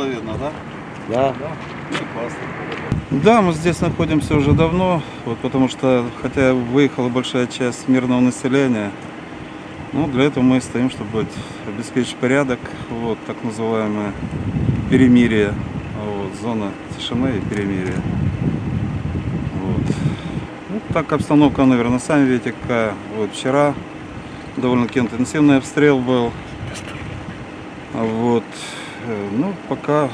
Было видно, да? Да. Ну, классно. Да, мы здесь находимся уже давно, вот потому что, хотя выехала большая часть мирного населения, ну, для этого мы и стоим, чтобы обеспечить порядок, вот, так называемое перемирие, вот, зона тишины и перемирия. Вот. Ну, так обстановка, наверное, сами видите, какая. Вот вчера довольно-таки интенсивный обстрел был. Вот. Э, Ну, пока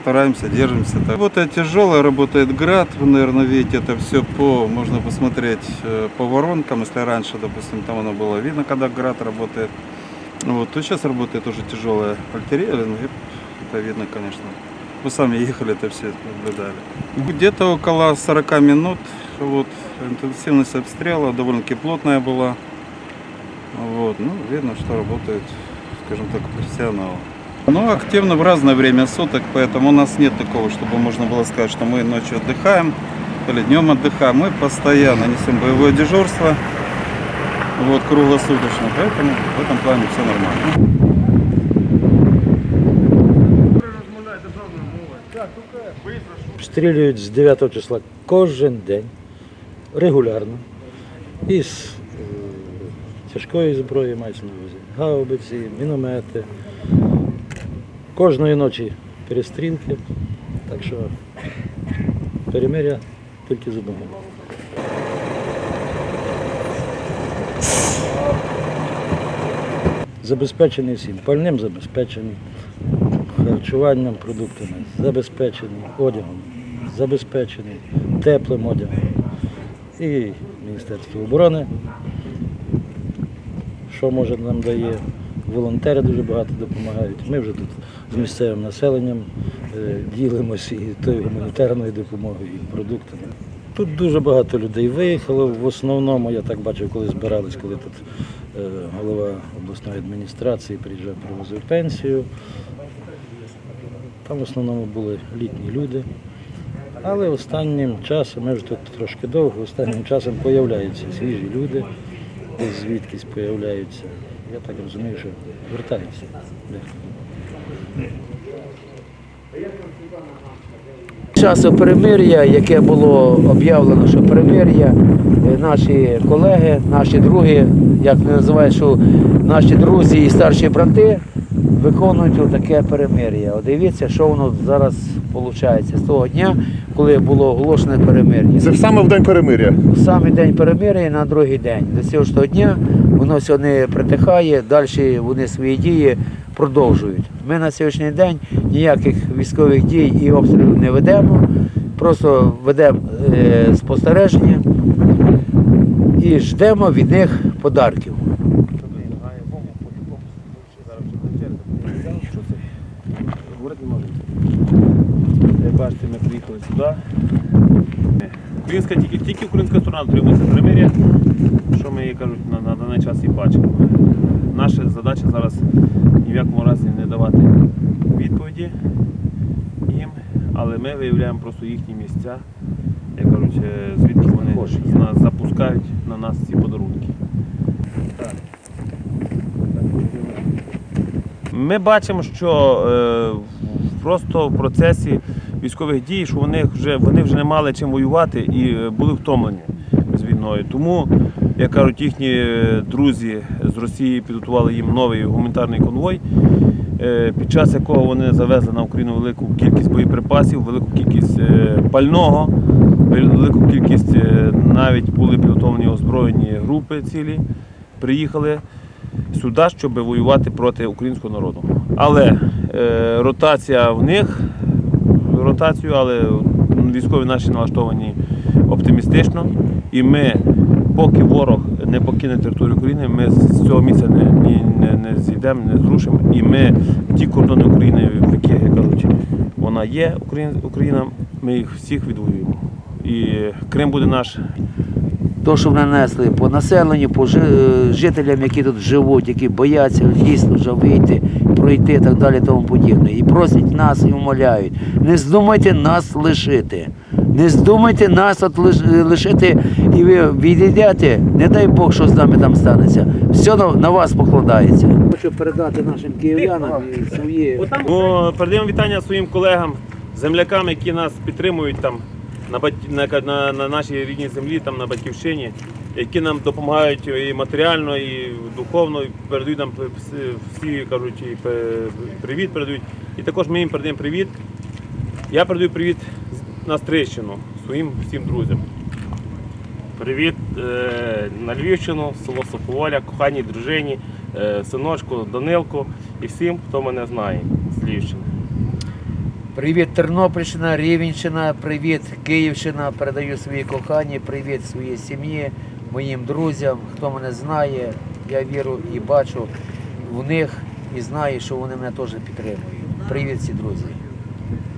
стараемся, держимся. Работает тяжело, работает град. Наверное, видите это все по, можно посмотреть э, по воронкам. Если раньше, допустим, там оно было видно, когда град работает. Вот, то сейчас работает уже тяжелая артиллерия. ну, Это видно, конечно. Мы сами ехали, это все наблюдали. Где-то около 40 минут. Вот, интенсивность обстрела довольно-таки плотная была. Вот, ну, видно, что работает, скажем так, профессионалы. Ну, активно в разное время суток, поэтому у нас нет такого, чтобы можно было сказать, что мы ночью отдыхаем или днем отдыхаем. Мы постоянно несем боевое дежурство, вот, круглосуточно, поэтому в этом плане все нормально. Обстрілюють з 9 числа кожен день, регулярно. Із е, тяжкої зброї мається на увазі. Гаубиці, міномети. Кожної ночі перестрілки. Так що перемиря тільки з. Забезпечений всім. Пальним забезпечений, харчуванням, продуктами забезпечений, одягом забезпечений, теплим одягом. І Міністерство оборони, що може нам дає. Волонтери дуже багато допомагають. Ми вже тут з місцевим населенням е, ділимося і тою гуманітарною допомогою, і продуктами. Тут дуже багато людей виїхало. В основному я так бачив, коли збирались, коли тут е, голова обласної адміністрації приїжджав, привозив пенсію. Там в основному були літні люди. Але останнім часом, ми вже тут трошки довго, останнім часом появляються свіжі люди, звідкись появляються. Я так розумію, що вертаються. часу перемир'я, яке було об'явлено, що перемир'я, е, наші колеги, наші другі, як не називають, що наші друзі і старші брати виконують таке перемир'я. Дивіться, що воно зараз виходить з того дня, коли було оголошене перемир'я. Це саме в день перемиря. В самий день перемир'я і на другий день. До цього ж того дня воно сьогодні притихає, далі вони свої дії продовжують. Ми на сьогоднішній день ніяких військових дій і обстрілів не ведемо, просто ведемо е, спостереження і ждемо від них подарків. Бачите, ми приїхали сюди. Українська, тільки, тільки українська сторона дотримується примир'я, що ми кажуть, на, на даний час і бачимо. Наша задача зараз ні в якому разі не давати відповіді їм, але ми виявляємо просто їхні місця, як кажуть, е, звідки вони нас запускають на нас ці подарунки. Ми бачимо, що е, просто в процесі військових дій, що вони вже, вони вже не мали чим воювати і е, були втомлені з війною. Тому, як кажуть, їхні е, друзі з Росії підготували їм новий гуманітарний конвой, е, під час якого вони завезли на Україну велику кількість боєприпасів, велику кількість пального, велику кількість навіть були підготовлені озброєні групи цілі, приїхали сюди, щоб воювати проти українського народу. Але е, ротація в них, ротацію, але військові наші налаштовані оптимістично. І ми, поки ворог не покине територію України, ми з цього місця не, не, не зійдемо, не зрушимо. І ми ті кордони України, в яких, як кажуть, вона є, Україна, Україна, ми їх всіх відвоюємо. І Крим буде наш То, що нанесли по населенню, по е, жителям, які тут живуть, які бояться дійсно вже вийти, пройти і так далі, тому подібне. І просять нас і умоляють, не здумайте нас лишити. Не здумайте нас от лишити і ви відійдете, не дай Бог, що з нами там станеться. Все на, вас покладається. Хочу передати нашим київлянам свої. Ну, передаємо вітання своїм колегам, землякам, які нас підтримують там на, на, на, на нашій рідній землі, там на батьківщині, які нам допомагають і матеріально, і духовно, і передають нам всі, кажуть, і привіт передають. І також ми їм передаємо привіт. Я передаю привіт на Стрищину своїм всім друзям. Привіт е, на Львівщину, село Софоволя, коханій дружині, е, синочку Данилку і всім, хто мене знає з Львівщини. Привіт, Тернопільщина, Рівенщина, привіт, Київщина. Передаю своїй коханій, привіт своїй сім'ї, моїм друзям, хто мене знає. Я вірю і бачу в них і знаю, що вони мене теж підтримують. Привіт, всі друзі.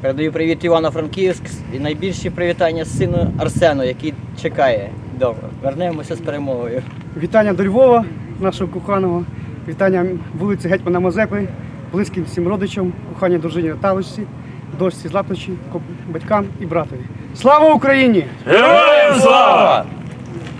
Передаю привіт Івано-Франківськ і найбільші привітання сину Арсену, який чекає вдома. Вернемося з перемогою. Вітання до Львова, нашого коханого. Вітання вулиці Гетьмана Мазепи, близьким всім родичам, коханій дружині Наталочці, дочці Златночі, батькам і братові. Слава Україні! Героям слава!